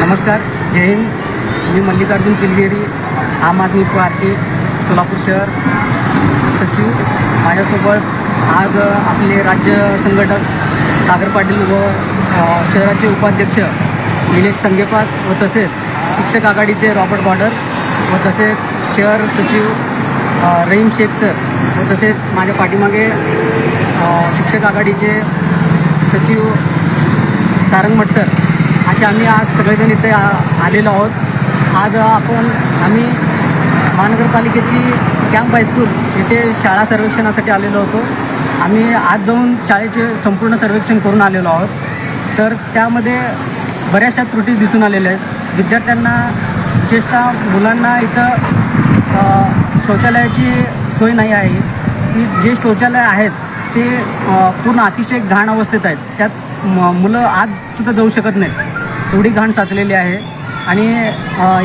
नमस्कार जय हिंद. मी मल्लिकार्जुन पिलगेरी आम आदमी पार्टी सोलापूर शहर सचिव. माझ्यासोबत आज आपले राज्य संघटक सागर पाटील व शहराचे उपाध्यक्ष निलेश संगेपात व तसेच शिक्षक आघाडीचे रॉबर्ट बॉर्डर व तसेच शहर सचिव रहीम शेख सर व तसेच माझ्या पाठीमागे शिक्षक आघाडीचे सचिव सारंग सर असे आम्ही आज सगळेजण इथे आ आलेलो आहोत. आज आपण आम्ही महानगरपालिकेची कॅम्प हायस्कूल इथे शाळा सर्वेक्षणासाठी आलेलो होतो. आम्ही आज जाऊन शाळेचे संपूर्ण सर्वेक्षण करून आलेलो आहोत. तर त्यामध्ये बऱ्याचशा त्रुटी दिसून आलेल्या आहेत. विद्यार्थ्यांना विशेषतः मुलांना इथं शौचालयाची सोय नाही आहे. की जे शौचालय आहेत ते पूर्ण अतिशय घाण अवस्थेत आहेत. त्यात मुलं आजसुद्धा जाऊ शकत नाहीत. एवढी घाण साचलेली आहे. आणि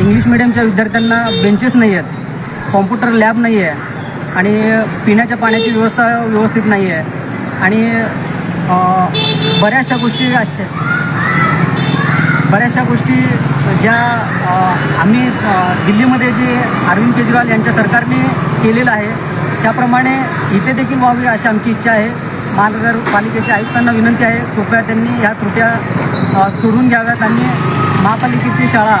इंग्लिश मिडियमच्या विद्यार्थ्यांना बेंचेस नाही आहेत. कॉम्प्युटर लॅब नाही आहे. आणि पिण्याच्या पाण्याची व्यवस्था व्यवस्थित नाही आहे. आणि बऱ्याचशा गोष्टी अशा बऱ्याचशा गोष्टी ज्या आम्ही दिल्लीमध्ये जे अरविंद केजरीवाल यांच्या सरकारने केलेलं आहे त्याप्रमाणे इथे देखील व्हावी अशी आमची इच्छा आहे. महानगरपालिकेच्या आयुक्तांना विनंती आहे कृपया त्यांनी ह्या त्रुट्या सोडून घ्याव्यात आणि महापालिकेची शाळा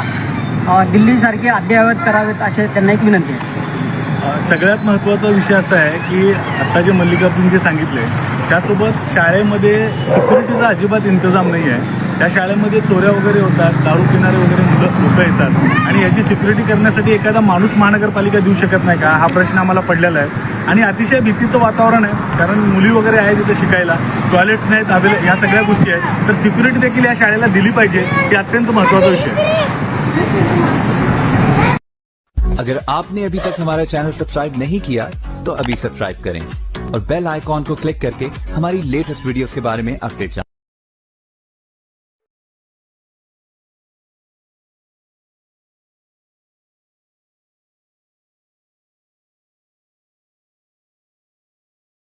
दिल्लीसारखी दिल्लीसारखे अद्ययावत करावेत असे त्यांना एक विनंती आहे. सगळ्यात महत्त्वाचा विषय असा आहे की आत्ता जे मल्लिकार्जुन जे सांगितले त्यासोबत शाळेमध्ये सिक्युरिटीचा अजिबात इंतजाम नाही आहे त्या शाळेमध्ये चोऱ्या वगैरे होतात दारू पिणारे वगैरे मुलं लोकं येतात. आणि याची सिक्युरिटी करण्यासाठी एखादा माणूस महानगरपालिका देऊ शकत नाही का? हा प्रश्न आम्हाला पडलेला आहे. आणि अतिशय भीतीचं वातावरण आहे कारण मुली वगैरे आहेत तिथे शिकायला टॉयलेट्स नाहीत अवेले ह्या सगळ्या गोष्टी आहेत. तर सिक्युरिटी देखील या शाळेला दिली पाहिजे हे अत्यंत महत्त्वाचा विषय आहे. अगर आपने अभी तक हमारा चैनल सब्सक्राइब नहीं किया तो अभी सब्सक्राइब करें। और बेल आइकॉन को क्लिक करके हमारी लेटेस्ट वीडियोस के बारे में अपडेट